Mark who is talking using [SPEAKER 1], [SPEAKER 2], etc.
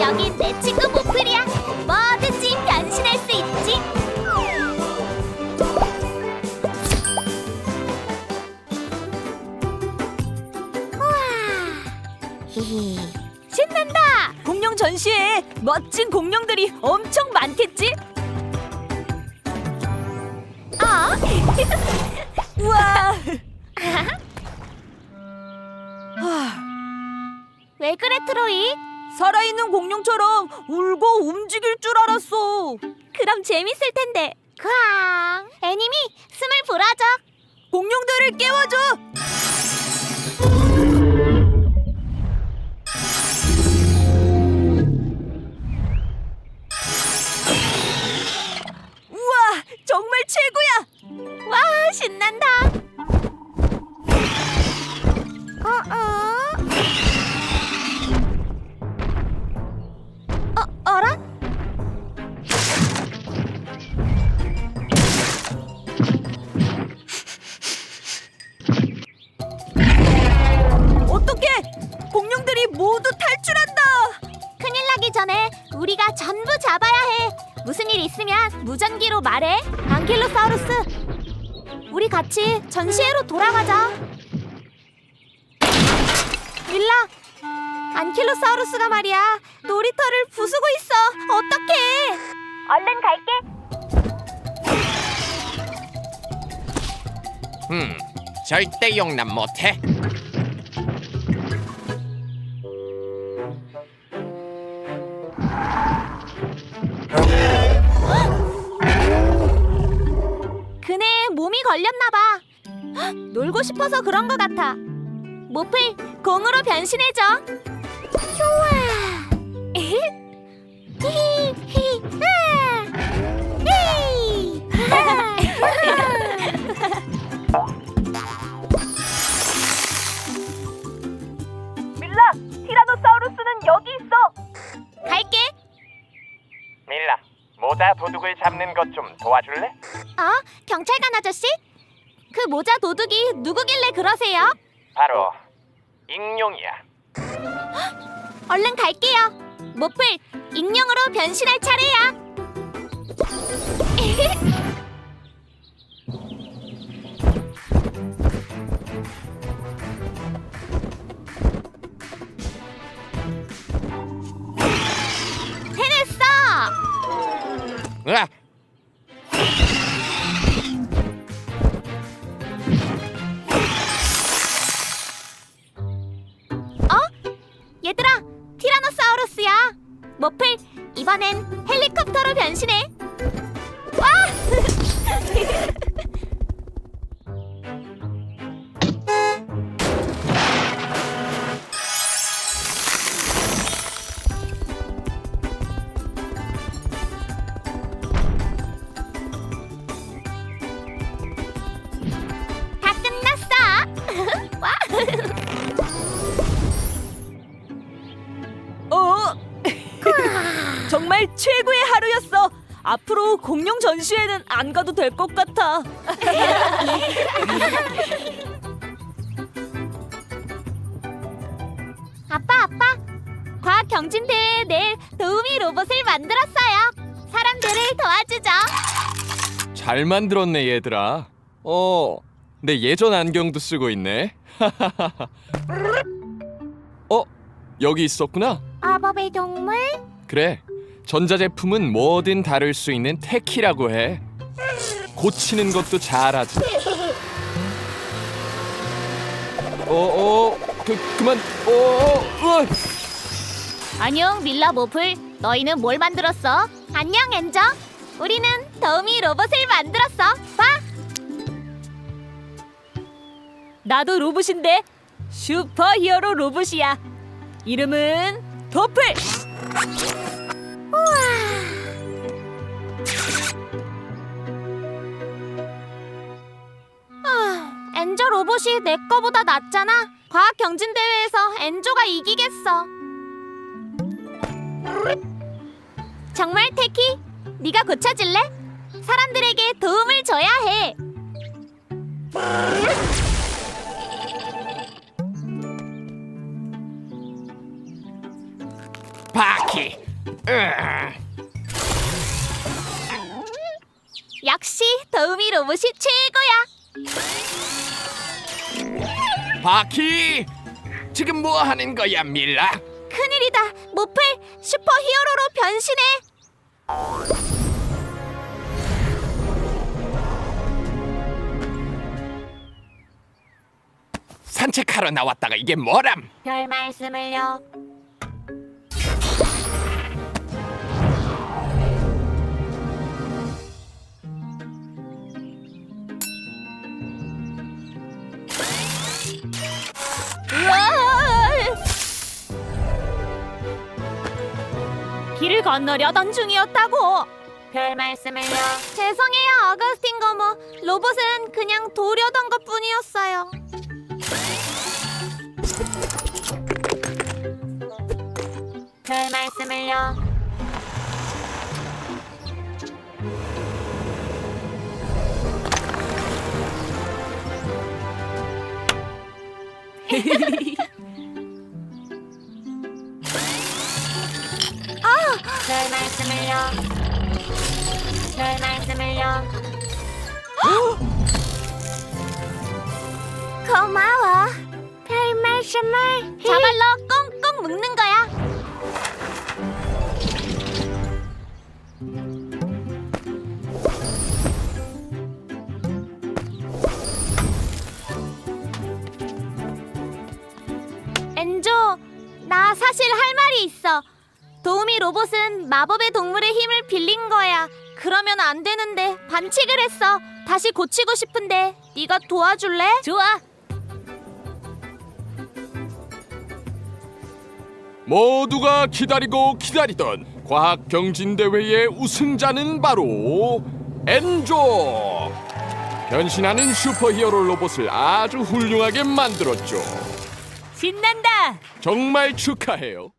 [SPEAKER 1] 여긴 내 친구 모플이야. 뭐든지 변신할 수 있지. 우와. 신난다.
[SPEAKER 2] 공룡 전시회에 멋진 공룡들이 엄청 많겠지?
[SPEAKER 1] 어?
[SPEAKER 2] 우와! 하,
[SPEAKER 1] 왜 그래 트로이?
[SPEAKER 2] 살아있는 공룡처럼 울고 움직일 줄 알았어.
[SPEAKER 1] 그럼 재밌을 텐데. 쾅. 애님이 숨을 불어줘.
[SPEAKER 2] 공룡들을 깨워줘. 우와, 정말 최고야.
[SPEAKER 1] 와 신난다. 어어. 어 있으면 무전기로 말해. 안킬로사우루스. 우리 같이 전시회로 돌아가자. 밀라. 안킬로사우루스가 말이야. 놀이터를 부수고 있어. 어떡해? 얼른 갈게.
[SPEAKER 3] 음, 절대 용납 못해.
[SPEAKER 1] 걸렸나 봐. 헉, 놀고 싶어서 그런 것 같아. 모플 공으로 변신해줘. 좋아.
[SPEAKER 3] 모자 도둑을 잡는 것 좀 도와줄래?
[SPEAKER 1] 어? 경찰관 아저씨? 그 모자 도둑이 누구길래 그러세요?
[SPEAKER 3] 바로 익룡이야.
[SPEAKER 1] 얼른 갈게요. 모플 익룡으로 변신할 차례야.
[SPEAKER 3] 으아,
[SPEAKER 1] 얘들아, 티라노사우루스야. 모플, 이번엔 헬리콥터로 변신해.
[SPEAKER 2] 정말 최고의 하루였어. 앞으로 공룡 전시회는 안 가도 될 것 같아.
[SPEAKER 1] 아빠 아빠 과학 경진 대회에 낼 도우미 로봇을 만들었어요. 사람들을 도와주죠.
[SPEAKER 4] 잘 만들었네 얘들아. 어, 내 예전 안경도 쓰고 있네. 어, 여기 있었구나.
[SPEAKER 1] 마법의 동물
[SPEAKER 4] 그래, 전자제품은 뭐든 다룰 수 있는 테키라고 해. 고치는 것도 잘하지. 어, 어, 그 그만. 어, 어, 어.
[SPEAKER 1] 안녕 밀라 모플 너희는 뭘 만들었어? 안녕 엔저 우리는 도우미 로봇을 만들었어 봐
[SPEAKER 2] 나도 로봇인데 슈퍼히어로 로봇이야. 이름은 도플.
[SPEAKER 1] 로봇이 내 거보다 낫잖아 과학 경진 대회에서 엔조가 이기겠어 정말 테키 네가 고쳐줄래? 사람들에게 도움을 줘야 해
[SPEAKER 3] 박!
[SPEAKER 4] 바퀴. 으아.
[SPEAKER 1] 역시 도우미 로봇이 최고야.
[SPEAKER 4] 바퀴. 지금 뭐 하는 거야, 밀라?
[SPEAKER 1] 큰일이다. 모플 슈퍼 히어로로 변신해.
[SPEAKER 4] 산책하러 나왔다가 이게 뭐람?
[SPEAKER 1] 별 말씀을요.
[SPEAKER 2] 건너려던 중이었다고.
[SPEAKER 1] 별 말씀을요. 죄송해요, 어거스틴 거모. 로봇은 그냥 도려던 것 뿐이었어요. 별 말씀을요. 별 말씀을요. 고마워. 별 말씀을 자발로 꽁꽁 묶는 거야. 엔조, 나 사실 할 말이 있어. 도우미 로봇은 마법의 동물의 힘을 빌린 거야. 그러면 안 되는데 반칙을 했어. 다시 고치고 싶은데 네가 도와줄래?
[SPEAKER 2] 좋아.
[SPEAKER 4] 모두가 기다리고 기다리던 과학 경진 대회의 우승자는 바로 엔조. 변신하는 슈퍼히어로 로봇을 아주 훌륭하게 만들었죠.
[SPEAKER 2] 신난다.
[SPEAKER 4] 정말 축하해요.